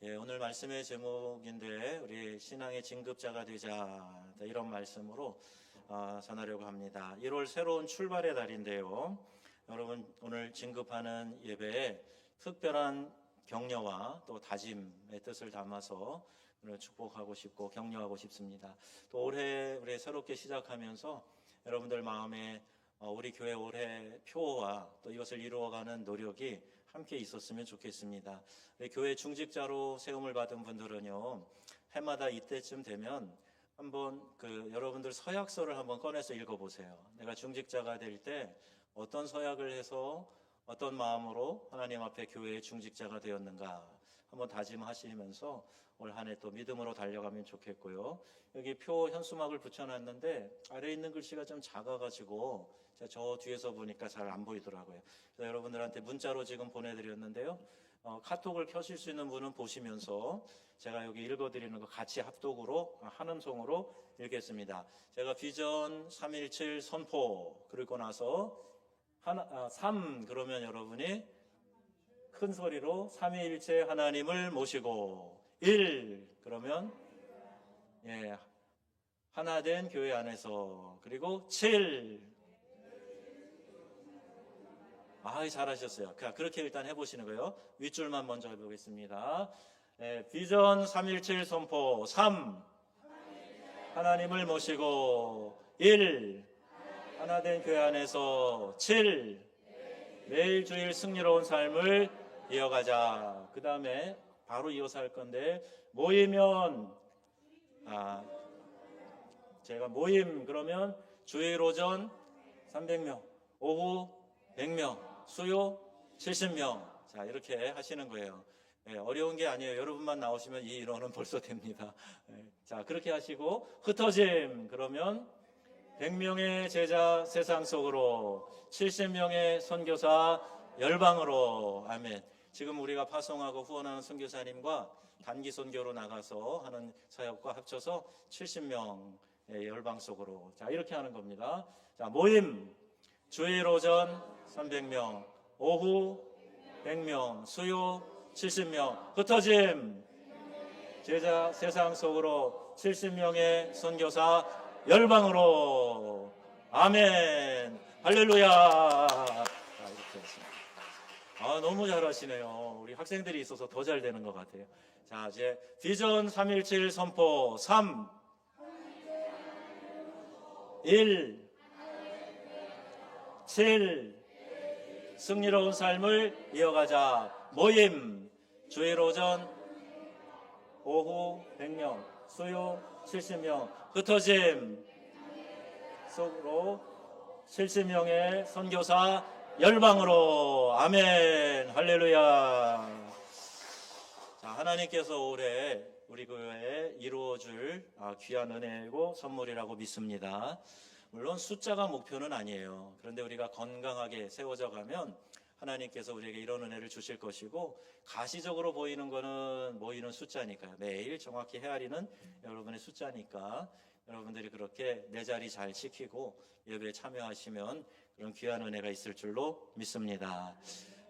예, 오늘 말씀의 제목인데 우리 신앙의 진급자가 되자 네, 이런 말씀으로 어, 전하려고 합니다. 1월 새로운 출발의 달인데요. 여러분 오늘 진급하는 예배에 특별한 격려와 또 다짐의 뜻을 담아서 오늘 축복하고 싶고 격려하고 싶습니다. 또 올해 우리 새롭게 시작하면서 여러분들 마음에 어, 우리 교회 올해 표와 또 이것을 이루어가는 노력이 함께 있었으면 좋겠습니다. 교회 중직자로 세움을 받은 분들은요, 해마다 이때쯤 되면 한번 그 여러분들 서약서를 한번 꺼내서 읽어보세요. 내가 중직자가 될 때 어떤 서약을 해서 어떤 마음으로 하나님 앞에 교회의 중직자가 되었는가 한번 다짐하시면서 올 한 해 또 믿음으로 달려가면 좋겠고요. 여기 표 현수막을 붙여놨는데 아래 있는 글씨가 좀 작아가지고 저 뒤에서 보니까 잘 안 보이더라고요. 그래서 여러분들한테 문자로 지금 보내드렸는데요. 어, 카톡을 켜실 수 있는 분은 보시면서 제가 여기 읽어드리는 거 같이 합독으로 아, 한음성으로 읽겠습니다. 제가 비전 317 선포 그리고 나서 하나, 아, 3 그러면 여러분이 큰 소리로 삼위일체 하나님을 모시고 1 그러면 예 하나 된 교회 안에서 그리고 7 아, 잘하셨어요. 그- 그렇게 일단 해보시는 거예요. 윗줄만 먼저 해보겠습니다. 예, 비전 317 선포 3 하나님을 모시고 1 하나 된 교회 안에서 7 매일 주일 승리로운 삶을 이어가자. 그 다음에 바로 이어서 할 건데 모이면 아 제가 모임 그러면 주일 오전 300명, 오후 100명, 수요 70명. 자 이렇게 하시는 거예요. 예, 어려운 게 아니에요. 여러분만 나오시면 이 인원은 벌써 됩니다. 예, 자 그렇게 하시고 흩어짐 그러면 100명의 제자 세상 속으로 70명의 선교사 열방으로 아멘. 지금 우리가 파송하고 후원하는 선교사님과 단기 선교로 나가서 하는 사역과 합쳐서 70명 의 열방 속으로 자 이렇게 하는 겁니다. 자 모임 주일 오전 300명, 오후 100명, 수요 70명, 흩어짐! 제자 세상 속으로 70명의 선교사 열방으로. 아멘! 할렐루야! 자, 이렇게 했습니다. 아 너무 잘하시네요. 우리 학생들이 있어서 더 잘 되는 것 같아요. 자 이제 비전 317 선포 3 1 7 승리로운 삶을 이어가자. 모임. 주일 오전 오후 100명, 수요 70명, 흩어짐. 속으로 70명의 선교사 열방으로 아멘. 할렐루야. 자 하나님께서 올해 우리 교회에 이루어줄 아, 귀한 은혜고 선물이라고 믿습니다. 물론 숫자가 목표는 아니에요. 그런데 우리가 건강하게 세워져 가면 하나님께서 우리에게 이런 은혜를 주실 것이고 가시적으로 보이는 거는 모이는 숫자니까요. 매일 정확히 헤아리는 여러분의 숫자니까 여러분들이 그렇게 내 자리 잘 지키고 예배에 참여하시면 그런 귀한 은혜가 있을 줄로 믿습니다.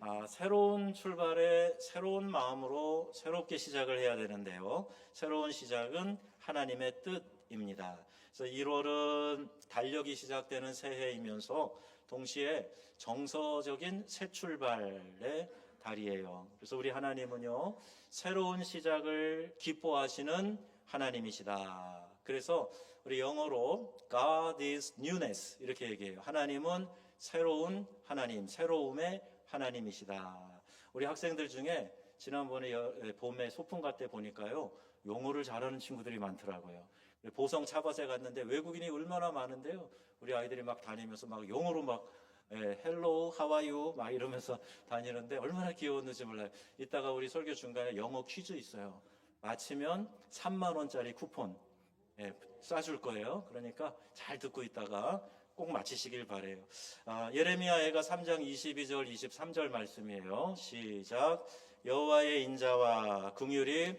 아, 새로운 출발에 새로운 마음으로 새롭게 시작을 해야 되는데요. 새로운 시작은 하나님의 뜻입니다. 그래서 1월은 달력이 시작되는 새해이면서 동시에 정서적인 새 출발의 달이에요. 그래서 우리 하나님은요, 새로운 시작을 기뻐하시는 하나님이시다. 그래서 우리 영어로 God is newness 이렇게 얘기해요. 하나님은 새로운 하나님, 새로움의 하나님이시다. 우리 학생들 중에 지난번에 여- 봄에 소풍 갈 때 보니까요, 영어를 잘하는 친구들이 많더라고요. 보성 차밭에 갔는데 외국인이 얼마나 많은데요. 우리 아이들이 막 다니면서 막 영어로 막 헬로 하와이유 막 이러면서 다니는데 얼마나 귀여웠는지 몰라요. 이따가 우리 설교 중간에 영어 퀴즈 있어요. 마치면 3만 원짜리 쿠폰 예, 쏴줄 거예요. 그러니까 잘 듣고 있다가 꼭 마치시길 바래요. 아, 예레미야 애가 3장 22절 23절 말씀이에요. 시작. 여호와의 인자와 긍휼이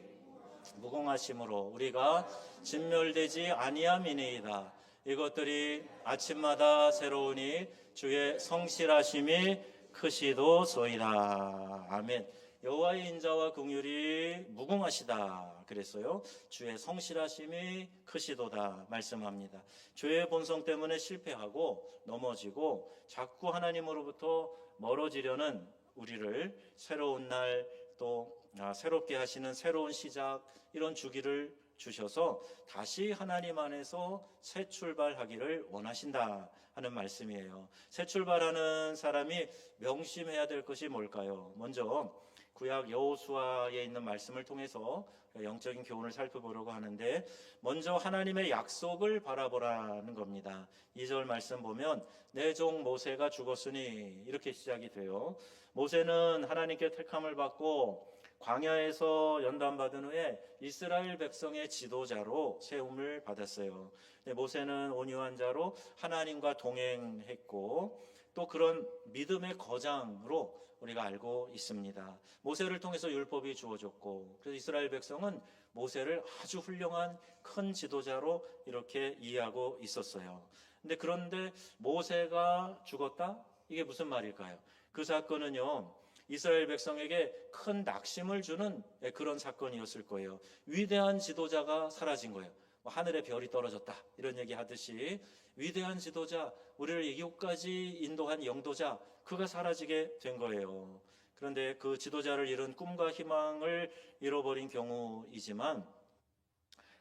무공하심으로 우리가 진멸되지 아니함이니이다. 이것들이 아침마다 새로우니 주의 성실하심이 크시도소이다. 아멘. 여호와의 인자와 긍휼이 무궁하시다 그랬어요. 주의 성실하심이 크시도다 말씀합니다. 죄의 본성 때문에 실패하고 넘어지고 자꾸 하나님으로부터 멀어지려는 우리를 새로운 날 또 아, 새롭게 하시는 새로운 시작 이런 주기를 주셔서 다시 하나님 안에서 새 출발하기를 원하신다 하는 말씀이에요. 새 출발하는 사람이 명심해야 될 것이 뭘까요? 먼저 구약 여호수아에 있는 말씀을 통해서 영적인 교훈을 살펴보려고 하는데 먼저 하나님의 약속을 바라보라는 겁니다. 2절 말씀 보면 내 종 모세가 죽었으니 이렇게 시작이 돼요. 모세는 하나님께 택함을 받고 광야에서 연단받은 후에 이스라엘 백성의 지도자로 세움을 받았어요. 네, 모세는 온유한 자로 하나님과 동행했고 또 그런 믿음의 거장으로 우리가 알고 있습니다. 모세를 통해서 율법이 주어졌고 그래서 이스라엘 백성은 모세를 아주 훌륭한 큰 지도자로 이렇게 이해하고 있었어요. 그런데 모세가 죽었다? 이게 무슨 말일까요? 그 사건은요. 이스라엘 백성에게 큰 낙심을 주는 그런 사건이었을 거예요. 위대한 지도자가 사라진 거예요. 뭐 하늘에 별이 떨어졌다 이런 얘기 하듯이 위대한 지도자 우리를 이곳까지 인도한 영도자 그가 사라지게 된 거예요. 그런데 그 지도자를 잃은 꿈과 희망을 잃어버린 경우이지만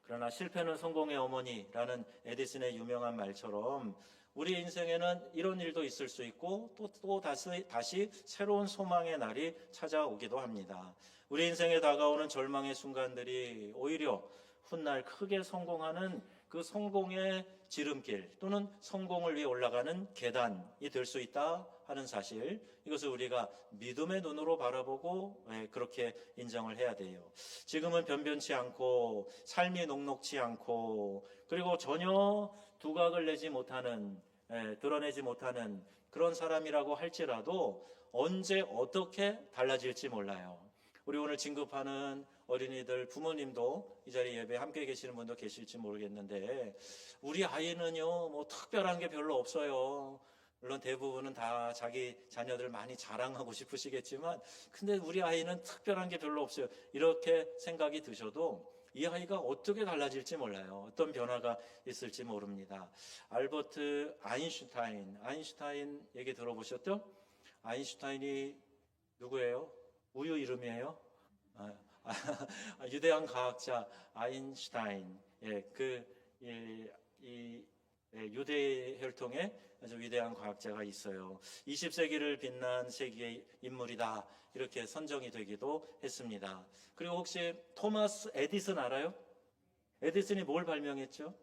그러나 실패는 성공의 어머니라는 에디슨의 유명한 말처럼 우리 인생에는 이런 일도 있을 수 있고 또, 또 다시, 다시 새로운 소망의 날이 찾아오기도 합니다. 우리 인생에 다가오는 절망의 순간들이 오히려 훗날 크게 성공하는 그 성공의 지름길 또는 성공을 위해 올라가는 계단이 될 수 있다 하는 사실 이것을 우리가 믿음의 눈으로 바라보고 예, 그렇게 인정을 해야 돼요. 지금은 변변치 않고 삶이 녹록치 않고 그리고 전혀 두각을 내지 못하는 예, 드러내지 못하는 그런 사람이라고 할지라도 언제 어떻게 달라질지 몰라요. 우리 오늘 진급하는 어린이들 부모님도 이 자리에 예배 함께 계시는 분도 계실지 모르겠는데 우리 아이는요 뭐 특별한 게 별로 없어요. 물론 대부분은 다 자기 자녀들 많이 자랑하고 싶으시겠지만 근데 우리 아이는 특별한 게 별로 없어요. 이렇게 생각이 드셔도 이 아이가 어떻게 달라질지 몰라요. 어떤 변화가 있을지 모릅니다. 알버트 아인슈타인, 아인슈타인 얘기 들어보셨죠? 아인슈타인이 누구예요? 우유 이름이에요? 아, 아, 유대한 과학자 아인슈타인, 예, 그, 이, 이 예, 유대 혈통의 아주 위대한 과학자가 있어요. 20세기를 빛난 세계의 인물이다. 이렇게 선정이 되기도 했습니다. 그리고 혹시 토마스 에디슨 알아요? 에디슨이 뭘 발명했죠?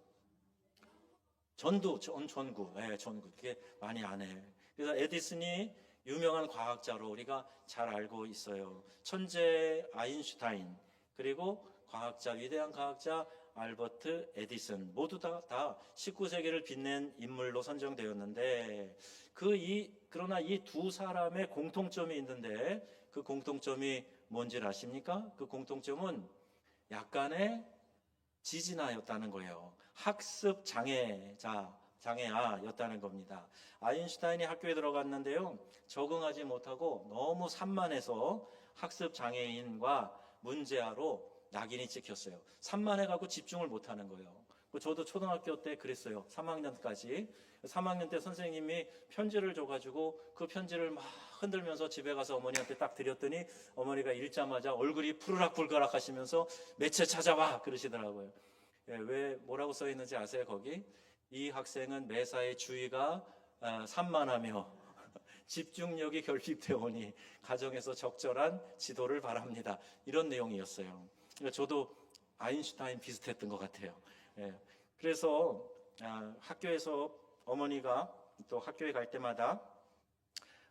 전두, 전, 전구. 예, 전구. 그게 많이 안 해. 그래서 에디슨이 유명한 과학자로 우리가 잘 알고 있어요. 천재 아인슈타인, 그리고 과학자, 위대한 과학자 알버트 에디슨 모두 다, 다 19세기를 빛낸 인물로 선정되었는데 그 이 그러나 이 두 사람의 공통점이 있는데 그 공통점이 뭔지 아십니까? 그 공통점은 약간의 지진아였다는 거예요. 학습 장애자 장애아였다는 겁니다. 아인슈타인이 학교에 들어갔는데요. 적응하지 못하고 너무 산만해서 학습 장애인과 문제아로 낙인이 찍혔어요. 산만해가고 집중을 못 하는 거예요. 저도 초등학교 때 그랬어요. 3학년까지. 3학년 때 선생님이 편지를 줘가지고 그 편지를 막 흔들면서 집에 가서 어머니한테 딱 드렸더니 어머니가 읽자마자 얼굴이 푸르락불가락 하시면서 매체 찾아와 그러시더라고요. 예, 왜 뭐라고 써 있는지 아세요 거기? 이 학생은 매사에 주의가 아, 산만하며 집중력이 결핍되오니 가정에서 적절한 지도를 바랍니다. 이런 내용이었어요. 그러니까 저도 아인슈타인 비슷했던 것 같아요. 예. 그래서 아, 학교에서 어머니가 또 학교에 갈 때마다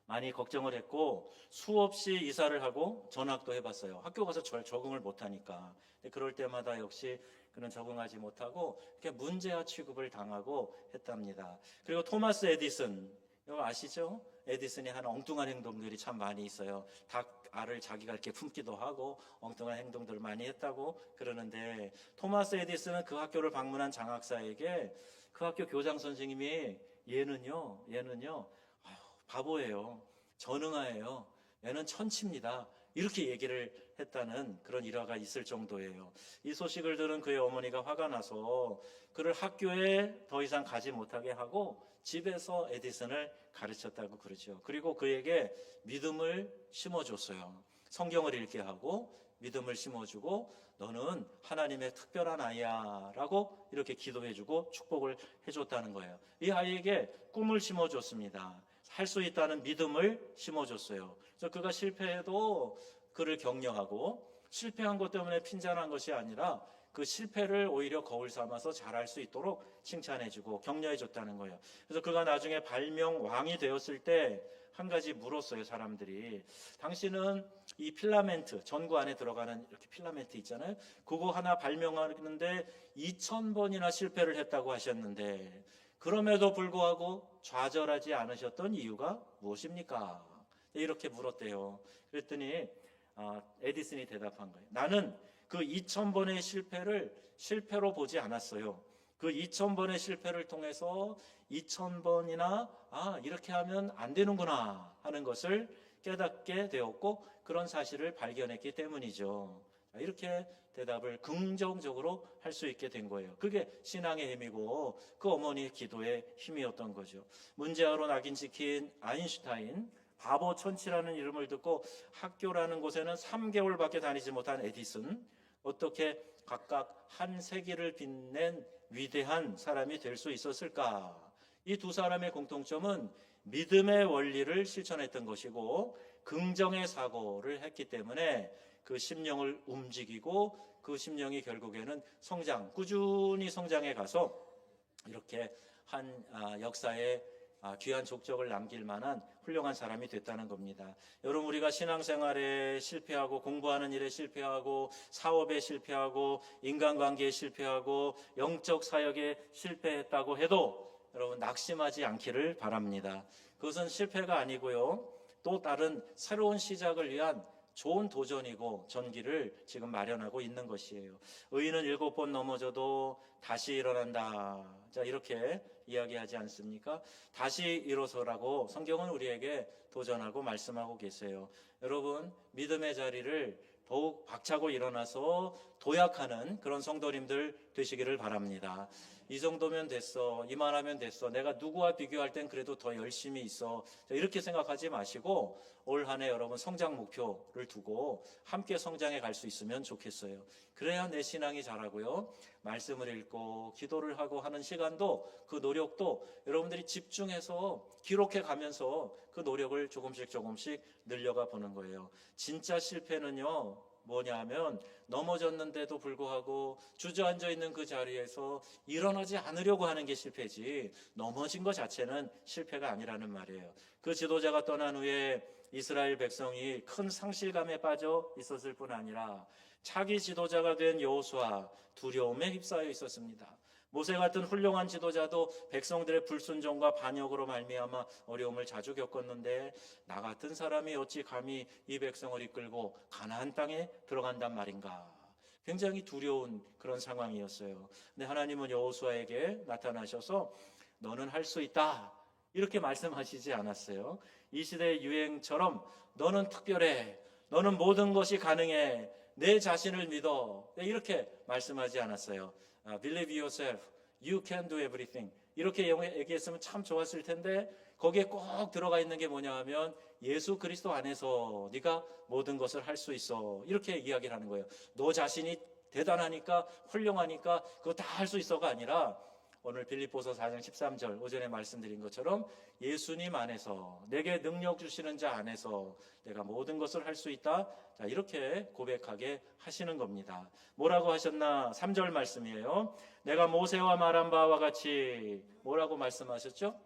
많이 걱정을 했고 수없이 이사를 하고 전학도 해봤어요. 학교 가서 절 적응을 못하니까. 그럴 때마다 역시 그는 적응하지 못하고 이렇게 문제와 취급을 당하고 했답니다. 그리고 토마스 에디슨 이거 아시죠? 에디슨이 하는 엉뚱한 행동들이 참 많이 있어요. 닭 알을 자기가 이렇게 품기도 하고 엉뚱한 행동들을 많이 했다고 그러는데 토마스 에디슨은 그 학교를 방문한 장학사에게 그 학교 교장 선생님이 얘는요, 얘는요, 아유, 바보예요. 전응아예요. 얘는 천치입니다. 이렇게 얘기를 했다는 그런 일화가 있을 정도예요. 이 소식을 들은 그의 어머니가 화가 나서 그를 학교에 더 이상 가지 못하게 하고 집에서 에디슨을 가르쳤다고 그러죠. 그리고 그에게 믿음을 심어줬어요. 성경을 읽게 하고 믿음을 심어주고 너는 하나님의 특별한 아이야 라고 이렇게 기도해주고 축복을 해줬다는 거예요. 이 아이에게 꿈을 심어줬습니다. 할 수 있다는 믿음을 심어줬어요. 그래서 그가 실패해도 그를 격려하고 실패한 것 때문에 핀잔한 것이 아니라 그 실패를 오히려 거울 삼아서 잘할 수 있도록 칭찬해주고 격려해줬다는 거예요. 그래서 그가 나중에 발명 왕이 되었을 때 한 가지 물었어요, 사람들이. 당신은 이 필라멘트, 전구 안에 들어가는 이렇게 필라멘트 있잖아요. 그거 하나 발명하는데 2,000번이나 실패를 했다고 하셨는데, 그럼에도 불구하고 좌절하지 않으셨던 이유가 무엇입니까? 이렇게 물었대요. 그랬더니, 아, 에디슨이 대답한 거예요. 나는 그 2,000번의 실패를 실패로 보지 않았어요. 그 2,000번의 실패를 통해서 2,000번이나 아, 이렇게 하면 안 되는구나 하는 것을 깨닫게 되었고 그런 사실을 발견했기 때문이죠. 자, 이렇게 대답을 긍정적으로 할 수 있게 된 거예요. 그게 신앙의 힘이고 그 어머니의 기도의 힘이었던 거죠. 문제아로 낙인 찍힌 아인슈타인, 바보 천치라는 이름을 듣고 학교라는 곳에는 3개월밖에 다니지 못한 에디슨, 어떻게 각각 한 세기를 빛낸 위대한 사람이 될 수 있었을까? 이 두 사람의 공통점은 믿음의 원리를 실천했던 것이고 긍정의 사고를 했기 때문에 그 심령을 움직이고 그 심령이 결국에는 성장, 꾸준히 성장해 가서 이렇게 한 아, 역사에 아, 귀한 족적을 남길 만한 훌륭한 사람이 됐다는 겁니다. 여러분 우리가 신앙생활에 실패하고 공부하는 일에 실패하고 사업에 실패하고 인간관계에 실패하고 영적 사역에 실패했다고 해도 여러분 낙심하지 않기를 바랍니다. 그것은 실패가 아니고요. 또 다른 새로운 시작을 위한 좋은 도전이고 전기를 지금 마련하고 있는 것이에요. 의인은 일곱 번 넘어져도 다시 일어난다. 자, 이렇게 이야기하지 않습니까? 다시 일어서라고 성경은 우리에게 도전하고 말씀하고 계세요. 여러분, 믿음의 자리를 더욱 박차고 일어나서 도약하는 그런 성도님들 되시기를 바랍니다. 이 정도면 됐어. 이만하면 됐어. 내가 누구와 비교할 땐 그래도 더 열심히 있어. 자, 이렇게 생각하지 마시고 올 한 해 여러분 성장 목표를 두고 함께 성장해 갈 수 있으면 좋겠어요. 그래야 내 신앙이 자라고요. 말씀을 읽고 기도를 하고 하는 시간도 그 노력도 여러분들이 집중해서 기록해 가면서 그 노력을 조금씩 조금씩 늘려가 보는 거예요. 진짜 실패는요. 뭐냐 하면 넘어졌는데도 불구하고 주저앉아 있는 그 자리에서 일어나지 않으려고 하는 게 실패지 넘어진 것 자체는 실패가 아니라는 말이에요. 그 지도자가 떠난 후에 이스라엘 백성이 큰 상실감에 빠져 있었을 뿐 아니라 차기 지도자가 된 여호수아 두려움에 휩싸여 있었습니다. 모세 같은 훌륭한 지도자도 백성들의 불순종과 반역으로 말미암아 어려움을 자주 겪었는데 나 같은 사람이 어찌 감히 이 백성을 이끌고 가나안 땅에 들어간단 말인가? 굉장히 두려운 그런 상황이었어요. 근데 하나님은 여호수아에게 나타나셔서 너는 할 수 있다. 이렇게 말씀하시지 않았어요. 이 시대의 유행처럼 너는 특별해. 너는 모든 것이 가능해. 내 자신을 믿어. 네, 이렇게 말씀하지 않았어요. 아, believe yourself. You can do everything. 이렇게 얘기했으면 참 좋았을 텐데 거기에 꼭 들어가 있는 게 뭐냐 하면 예수 그리스도 안에서 네가 모든 것을 할 수 있어. 이렇게 이야기를 하는 거예요. 너 자신이 대단하니까 훌륭하니까 그거 다 할 수 있어가 아니라 오늘 빌립보서 4장 13절 오전에 말씀드린 것처럼 예수님 안에서 내게 능력 주시는 자 안에서 내가 모든 것을 할 수 있다. 자, 이렇게 고백하게 하시는 겁니다. 뭐라고 하셨나? 3절 말씀이에요. 내가 모세와 말한 바와 같이 뭐라고 말씀하셨죠?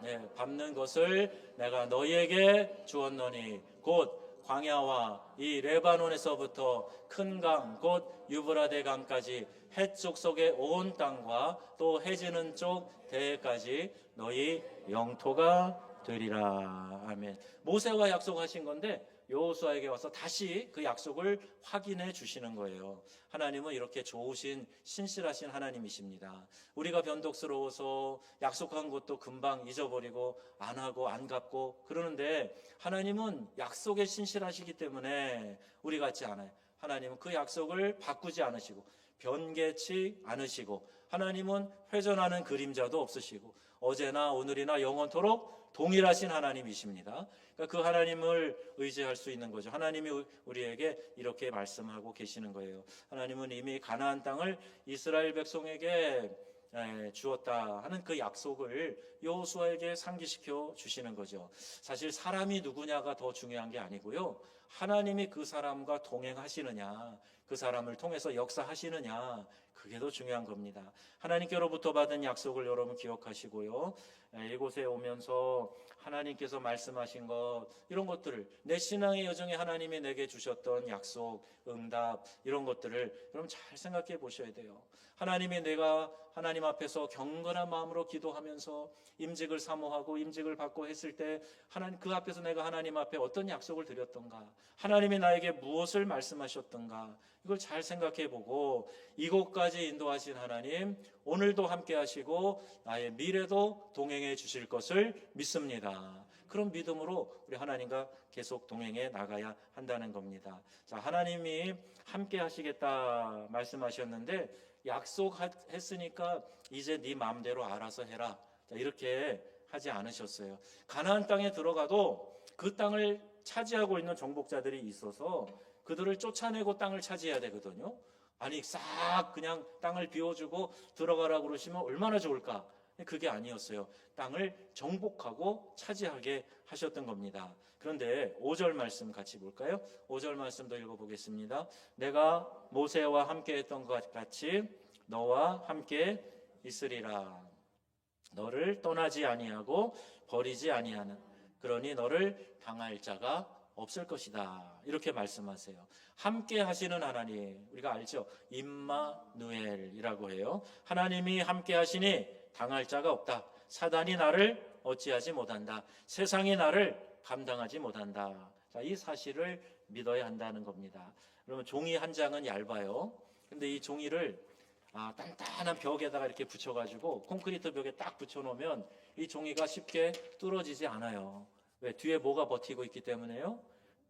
네, 밟는 것을 내가 너희에게 주었노니 곧 광야와 이 레바논에서부터 큰 강, 곧 유브라데 강까지 해쪽 속의 온 땅과 또 해지는 쪽 대해까지 너희 영토가 되리라. 아멘. 모세와 약속하신 건데 여호수아에게 와서 다시 그 약속을 확인해 주시는 거예요. 하나님은 이렇게 좋으신 신실하신 하나님이십니다. 우리가 변덕스러워서 약속한 것도 금방 잊어버리고 안 하고 안 갚고 그러는데 하나님은 약속에 신실하시기 때문에 우리 같지 않아요. 하나님은 그 약속을 바꾸지 않으시고 변개치 않으시고 하나님은 회전하는 그림자도 없으시고 어제나 오늘이나 영원토록 동일하신 하나님이십니다. 그러니까 그 하나님을 의지할 수 있는 거죠. 하나님이 우리에게 이렇게 말씀하고 계시는 거예요. 하나님은 이미 가나안 땅을 이스라엘 백성에게 에, 주었다 하는 그 약속을 여호수아에게 상기시켜 주시는 거죠. 사실 사람이 누구냐가 더 중요한 게 아니고요. 하나님이 그 사람과 동행하시느냐, 그 사람을 통해서 역사하시느냐, 그게 더 중요한 겁니다. 하나님께로부터 받은 약속을 여러분 기억하시고요. 에, 이곳에 오면서 하나님께서 말씀하신 것, 이런 것들을, 내 신앙의 여정에 하나님이 내게 주셨던 약속, 응답, 이런 것들을 여러분 잘 생각해 보셔야 돼요. 하나님이 내가 하나님 앞에서 경건한 마음으로 기도하면서 임직을 사모하고 임직을 받고 했을 때 하나님 그 앞에서 내가 하나님 앞에 어떤 약속을 드렸던가 하나님이 나에게 무엇을 말씀하셨던가 이걸 잘 생각해 보고 이곳까지 인도하신 하나님 오늘도 함께 하시고 나의 미래도 동행해 주실 것을 믿습니다. 그런 믿음으로 우리 하나님과 계속 동행해 나가야 한다는 겁니다. 자, 하나님이 함께 하시겠다 말씀하셨는데 약속했으니까 이제 네 마음대로 알아서 해라. 자, 이렇게 하지 않으셨어요. 가나안 땅에 들어가도 그 땅을 차지하고 있는 정복자들이 있어서 그들을 쫓아내고 땅을 차지해야 되거든요. 아니 싹 그냥 땅을 비워주고 들어가라 그러시면 얼마나 좋을까? 그게 아니었어요. 땅을 정복하고 차지하게 하셨던 겁니다. 그런데 5절 말씀 같이 볼까요? 5절 말씀도 읽어보겠습니다. 내가 모세와 함께 했던 것 같이 너와 함께 있으리라. 너를 떠나지 아니하고 버리지 아니하는 그러니 너를 당할 자가 없을 것이다. 이렇게 말씀하세요. 함께 하시는 하나님, 우리가 알죠? 임마누엘이라고 해요. 하나님이 함께 하시니 당할 자가 없다. 사단이 나를 어찌하지 못한다. 세상이 나를 감당하지 못한다. 자, 이 사실을 믿어야 한다는 겁니다. 그러면 종이 한 장은 얇아요. 근데 이 종이를 아, 단단한 벽에다가 이렇게 붙여가지고 콘크리트 벽에 딱 붙여놓으면 이 종이가 쉽게 뚫어지지 않아요. 왜? 뒤에 뭐가 버티고 있기 때문에요?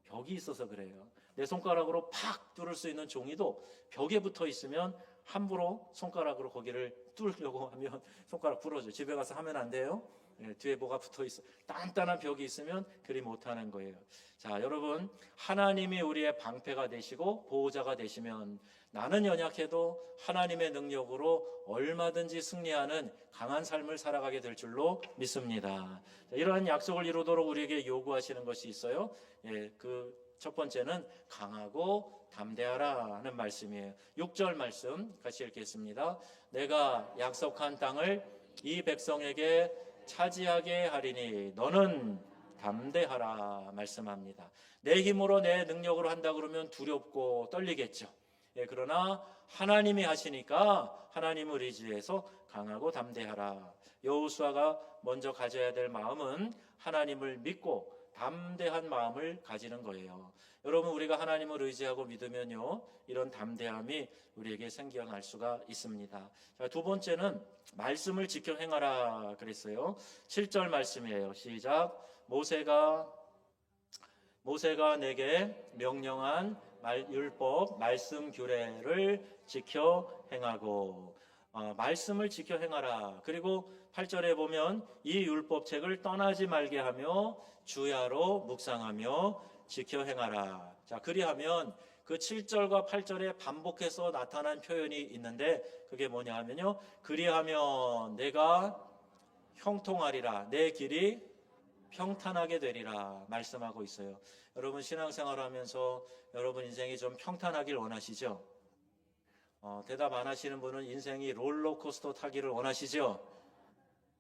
벽이 있어서 그래요. 내 손가락으로 팍 뚫을 수 있는 종이도 벽에 붙어 있으면 함부로 손가락으로 거기를 뚫으려고 하면 손가락 부러져. 집에 가서 하면 안 돼요. 예, 뒤에 뭐가 붙어 있어. 단단한 벽이 있으면 그리 못하는 거예요. 자, 여러분, 하나님이 우리의 방패가 되시고 보호자가 되시면 나는 연약해도 하나님의 능력으로 얼마든지 승리하는 강한 삶을 살아가게 될 줄로 믿습니다. 자, 이러한 약속을 이루도록 우리에게 요구하시는 것이 있어요. 예, 그 첫 번째는 강하고 담대하라 하는 말씀이에요. 6절 말씀 같이 읽겠습니다. 내가 약속한 땅을 이 백성에게 차지하게 하리니 너는 담대하라 말씀합니다. 내 힘으로 내 능력으로 한다 그러면 두렵고 떨리겠죠. 예, 그러나 하나님이 하시니까 하나님을 의지해서 강하고 담대하라. 여호수아가 먼저 가져야 될 마음은 하나님을 믿고 담대한 마음을 가지는 거예요. 여러분 우리가 하나님을 의지하고 믿으면요 이런 담대함이 우리에게 생겨날 수가 있습니다. 자, 두 번째는 말씀을 지켜 행하라 그랬어요. 7절 말씀이에요. 시작. 모세가 모세가 내게 명령한 말, 율법 말씀 규례를 지켜 행하고 어, 말씀을 지켜 행하라. 그리고 8절에 보면 이 율법책을 떠나지 말게 하며 주야로 묵상하며 지켜 행하라. 자, 그리하면 그 7절과 8절에 반복해서 나타난 표현이 있는데 그게 뭐냐 하면요. 그리하면 내가 형통하리라. 내 길이 평탄하게 되리라 말씀하고 있어요. 여러분 신앙생활 하면서 여러분 인생이 좀 평탄하길 원하시죠? 어, 대답 안 하시는 분은 인생이 롤러코스터 타기를 원하시죠?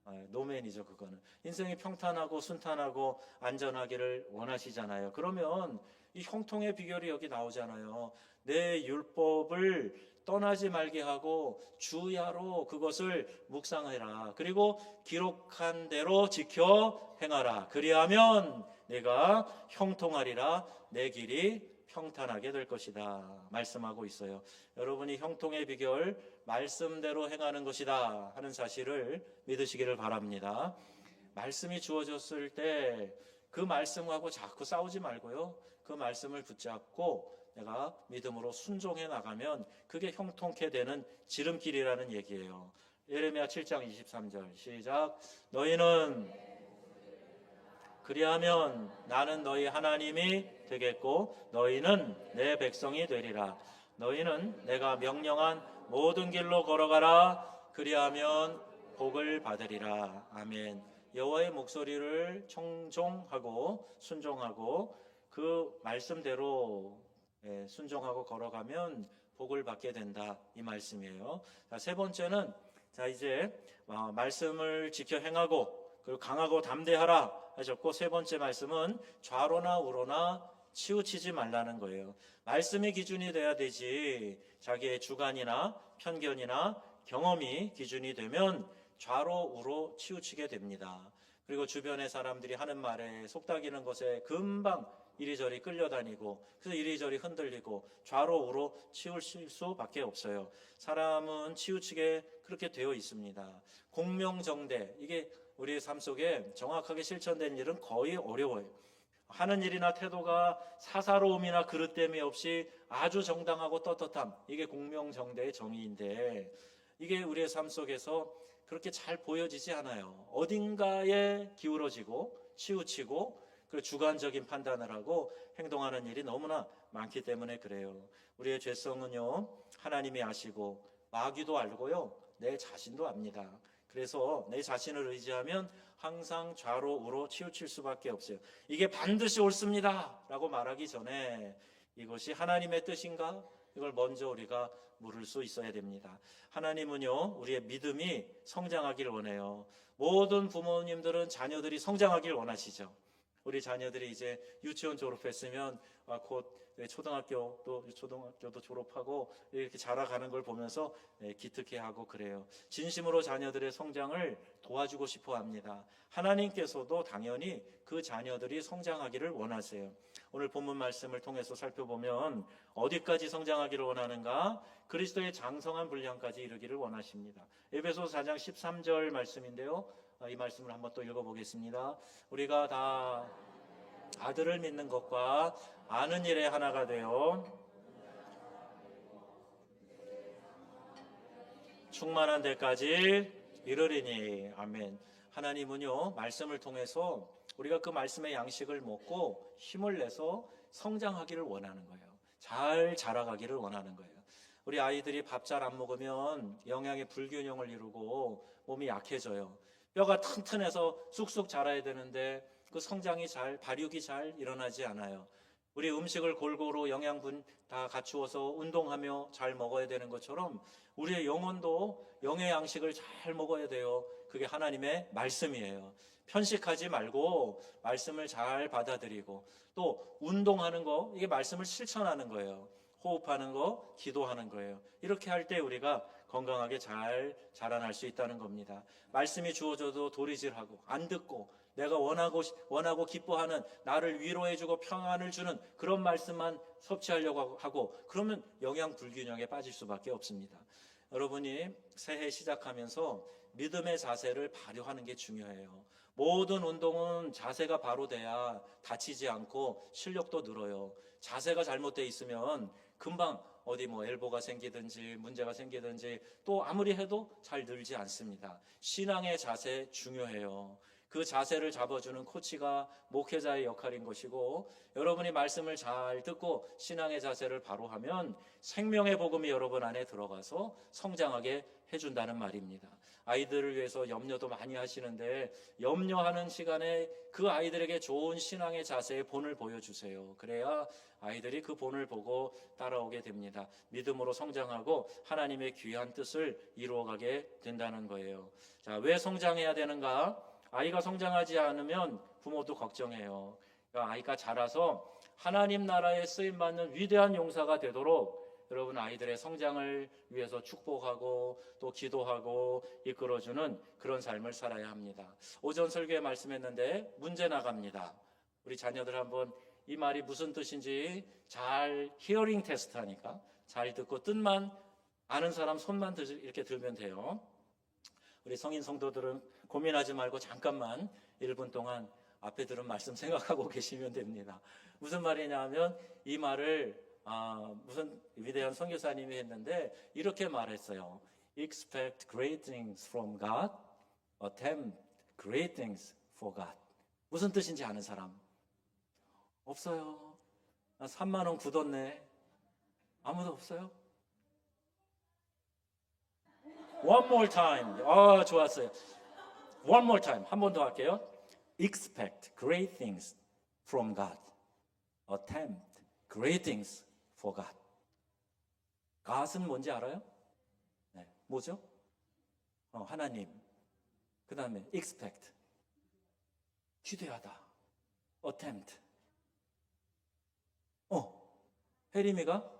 아, 노맨이죠, 그거는. 인생이 평탄하고 순탄하고 안전하기를 원하시잖아요. 그러면 이 형통의 비결이 여기 나오잖아요. 내 율법을 떠나지 말게 하고 주야로 그것을 묵상해라. 그리고 기록한 대로 지켜 행하라. 그리하면 내가 형통하리라 내 길이 평탄하게 될 것이다 말씀하고 있어요. 여러분이 형통의 비결 말씀대로 행하는 것이다 하는 사실을 믿으시기를 바랍니다. 말씀이 주어졌을 때 그 말씀하고 자꾸 싸우지 말고요. 그 말씀을 붙잡고 내가 믿음으로 순종해 나가면 그게 형통케 되는 지름길이라는 얘기예요. 예레미야 7장 23절 시작 너희는 그리하면 나는 너희 하나님이 되겠고 너희는 내 백성이 되리라. 너희는 내가 명령한 모든 길로 걸어가라. 그리하면 복을 받으리라. 아멘. 여호와의 목소리를 청종하고 순종하고 그 말씀대로 예, 순종하고 걸어가면 복을 받게 된다. 이 말씀이에요. 자, 세 번째는 자 이제 어, 말씀을 지켜 행하고 그리고 강하고 담대하라 하셨고 세 번째 말씀은 좌로나 우로나 치우치지 말라는 거예요. 말씀이 기준이 돼야 되지 자기의 주관이나 편견이나 경험이 기준이 되면 좌로 우로 치우치게 됩니다. 그리고 주변의 사람들이 하는 말에 속닥이는 것에 금방 이리저리 끌려다니고 그래서 이리저리 흔들리고 좌로 우로 치우칠 수밖에 없어요. 사람은 치우치게 그렇게 되어 있습니다. 공명정대 이게 우리의 삶 속에 정확하게 실천된 일은 거의 어려워요. 하는 일이나 태도가 사사로움이나 그릇됨이 없이 아주 정당하고 떳떳함 이게 공명정대의 정의인데 이게 우리의 삶 속에서 그렇게 잘 보여지지 않아요. 어딘가에 기울어지고 치우치고 그 주관적인 판단을 하고 행동하는 일이 너무나 많기 때문에 그래요. 우리의 죄성은요, 하나님이 아시고, 마귀도 알고요, 내 자신도 압니다. 그래서 내 자신을 의지하면 항상 좌로 우로 치우칠 수밖에 없어요. 이게 반드시 옳습니다. 라고 말하기 전에 이것이 하나님의 뜻인가? 이걸 먼저 우리가 물을 수 있어야 됩니다. 하나님은요, 우리의 믿음이 성장하길 원해요. 모든 부모님들은 자녀들이 성장하길 원하시죠. 우리 자녀들이 이제 유치원 졸업했으면 아, 곧 초등학교 또 초등학교도 졸업하고 이렇게 자라가는 걸 보면서 예, 기특해하고 그래요. 진심으로 자녀들의 성장을 도와주고 싶어 합니다. 하나님께서도 당연히 그 자녀들이 성장하기를 원하세요. 오늘 본문 말씀을 통해서 살펴보면 어디까지 성장하기를 원하는가? 그리스도의 장성한 분량까지 이르기를 원하십니다. 에베소서 4장 13절 말씀인데요. 아, 이 말씀을 한번 또 읽어보겠습니다. 우리가 다 아들을 믿는 것과 아는 일에 하나가 되어 충만한 데까지 이르리니 아멘. 하나님은요 말씀을 통해서 우리가 그 말씀의 양식을 먹고 힘을 내서 성장하기를 원하는 거예요. 잘 자라가기를 원하는 거예요. 우리 아이들이 밥 잘 안 먹으면 영양의 불균형을 이루고 몸이 약해져요. 뼈가 튼튼해서 쑥쑥 자라야 되는데 그 성장이 잘, 발육이 잘 일어나지 않아요. 우리 음식을 골고루 영양분 다 갖추어서 운동하며 잘 먹어야 되는 것처럼 우리의 영혼도 영의 양식을 잘 먹어야 돼요. 그게 하나님의 말씀이에요. 편식하지 말고 말씀을 잘 받아들이고 또 운동하는 거 이게 말씀을 실천하는 거예요. 호흡하는 거, 기도하는 거예요. 이렇게 할 때 우리가 건강하게 잘 자라날 수 있다는 겁니다. 말씀이 주어져도 도리질하고 안 듣고 내가 원하고 원하고 기뻐하는 나를 위로해주고 평안을 주는 그런 말씀만 섭취하려고 하고 그러면 영양 불균형에 빠질 수밖에 없습니다. 여러분이 새해 시작하면서 믿음의 자세를 발휘하는 게 중요해요. 모든 운동은 자세가 바로 돼야 다치지 않고 실력도 늘어요. 자세가 잘못돼 있으면 금방 어디 뭐 엘보가 생기든지 문제가 생기든지 또 아무리 해도 잘 늘지 않습니다. 신앙의 자세 중요해요. 그 자세를 잡아주는 코치가 목회자의 역할인 것이고 여러분이 말씀을 잘 듣고 신앙의 자세를 바로 하면 생명의 복음이 여러분 안에 들어가서 성장하게 해준다는 말입니다. 아이들을 위해서 염려도 많이 하시는데 염려하는 시간에 그 아이들에게 좋은 신앙의 자세의 본을 보여주세요. 그래야 아이들이 그 본을 보고 따라오게 됩니다. 믿음으로 성장하고 하나님의 귀한 뜻을 이루어가게 된다는 거예요. 자, 왜 성장해야 되는가? 아이가 성장하지 않으면 부모도 걱정해요. 그러니까 아이가 자라서 하나님 나라에 쓰임 받는 위대한 용사가 되도록 여러분 아이들의 성장을 위해서 축복하고 또 기도하고 이끌어주는 그런 삶을 살아야 합니다. 오전 설교에 말씀했는데 문제 나갑니다. 우리 자녀들 한번 이 말이 무슨 뜻인지 잘 히어링 테스트 하니까 잘 듣고 뜻만 아는 사람 손만 들- 이렇게 들면 돼요. 우리 성인 성도들은 고민하지 말고 잠깐만 1분 동안 앞에 들은 말씀 생각하고 계시면 됩니다. 무슨 말이냐면 이 말을 아, 무슨 위대한 선교사님이 했는데 이렇게 말했어요. Expect great things from God, attempt great things for God. 무슨 뜻인지 아는 사람? 없어요. 나 3만 원 굳었네. 아무도 없어요? One more time. 아, 좋았어요. One more time. 한 번 더 할게요. Expect great things from God. Attempt great things for God. God은 뭔지 알아요? 네. 뭐죠? 어, 하나님. 그 다음에 expect. 기대하다. attempt. 어, 혜림이가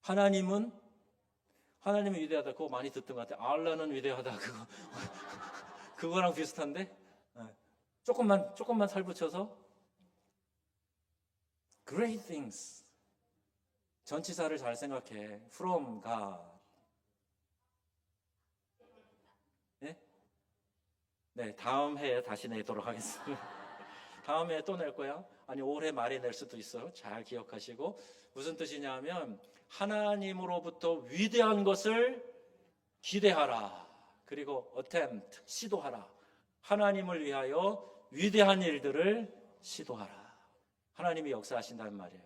하나님은 하나님은 위대하다. 그거 많이 듣던 것 같아. 알라는 위대하다. 그거 그거랑 비슷한데 네. 조금만 조금만 살붙여서 great things 전치사를 잘 생각해. from God. 네? 네, 다음 해에 다시 내도록 하겠습니다. 다음 해에 또 낼 거야? 아니, 올해 말에 낼 수도 있어요. 잘 기억하시고. 무슨 뜻이냐면, 하나님으로부터 위대한 것을 기대하라. 그리고 attempt, 시도하라. 하나님을 위하여 위대한 일들을 시도하라. 하나님이 역사하신다는 말이에요.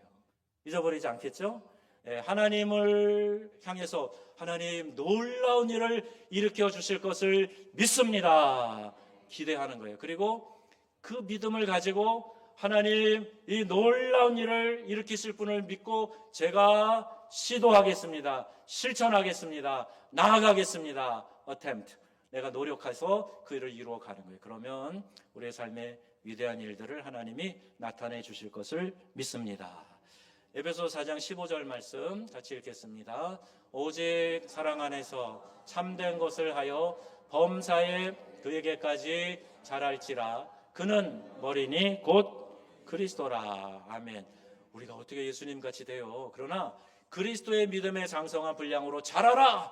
잊어버리지 않겠죠? 예, 하나님을 향해서 하나님 놀라운 일을 일으켜 주실 것을 믿습니다. 기대하는 거예요. 그리고 그 믿음을 가지고 하나님 이 놀라운 일을 일으키실 분을 믿고 제가 시도하겠습니다. 실천하겠습니다. 나아가겠습니다. attempt. 내가 노력해서 그 일을 이루어 가는 거예요. 그러면 우리의 삶에 위대한 일들을 하나님이 나타내 주실 것을 믿습니다. 에베소 4장 15절 말씀 같이 읽겠습니다. 오직 사랑 안에서 참된 것을 하여 범사에 그에게까지 자랄지라 그는 머리니 곧 그리스도라. 아멘. 우리가 어떻게 예수님 같이 돼요? 그러나 그리스도의 믿음의 장성한 분량으로 자라라.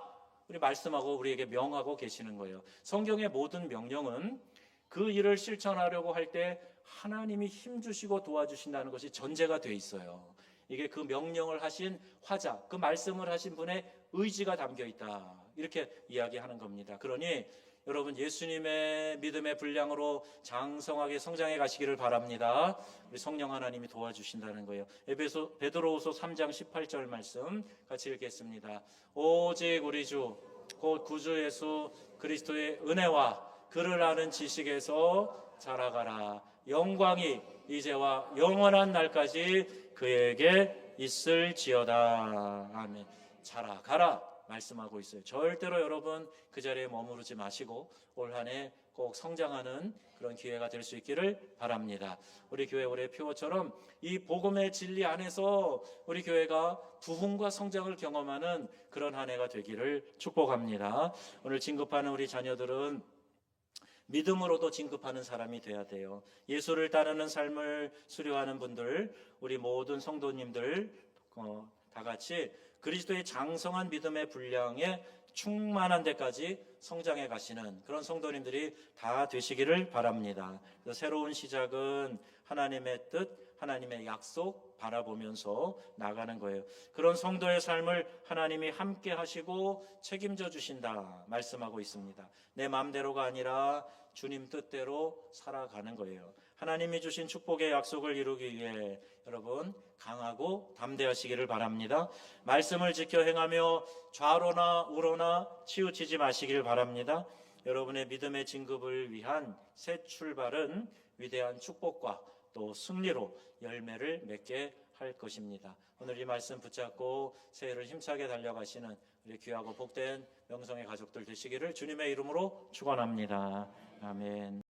우리 말씀하고 우리에게 명하고 계시는 거예요. 성경의 모든 명령은 그 일을 실천하려고 할 때 하나님이 힘 주시고 도와주신다는 것이 전제가 돼 있어요. 이게 그 명령을 하신 화자, 그 말씀을 하신 분의 의지가 담겨 있다. 이렇게 이야기하는 겁니다. 그러니 여러분 예수님의 믿음의 분량으로 장성하게 성장해 가시기를 바랍니다. 우리 성령 하나님이 도와주신다는 거예요. 에베소 베드로후서 3장 18절 말씀 같이 읽겠습니다. 오직 우리 주 곧 구주 예수 그리스도의 은혜와 그를 아는 지식에서 자라가라. 영광이 이제와 영원한 날까지 그에게 있을지어다. 아멘. 자라가라. 말씀하고 있어요. 절대로 여러분 그 자리에 머무르지 마시고 올 한 해 꼭 성장하는 그런 기회가 될 수 있기를 바랍니다. 우리 교회 올해 표어처럼 이 복음의 진리 안에서 우리 교회가 부흥과 성장을 경험하는 그런 한 해가 되기를 축복합니다. 오늘 진급하는 우리 자녀들은 믿음으로도 진급하는 사람이 돼야 돼요. 예수를 따르는 삶을 수료하는 분들, 우리 모든 성도님들 어, 다 같이 그리스도의 장성한 믿음의 분량에 충만한 데까지 성장해 가시는 그런 성도님들이 다 되시기를 바랍니다. 새로운 시작은 하나님의 뜻, 하나님의 약속 바라보면서 나가는 거예요. 그런 성도의 삶을 하나님이 함께 하시고 책임져 주신다 말씀하고 있습니다. 내 마음대로가 아니라 주님 뜻대로 살아가는 거예요. 하나님이 주신 축복의 약속을 이루기 위해 여러분 강하고 담대하시기를 바랍니다. 말씀을 지켜 행하며 좌로나 우로나 치우치지 마시길 바랍니다. 여러분의 믿음의 진급을 위한 새 출발은 위대한 축복과 또 승리로 열매를 맺게 할 것입니다. 오늘 이 말씀 붙잡고 새해를 힘차게 달려가시는 우리 귀하고 복된 명성의 가족들 되시기를 주님의 이름으로 축원합니다. 아멘.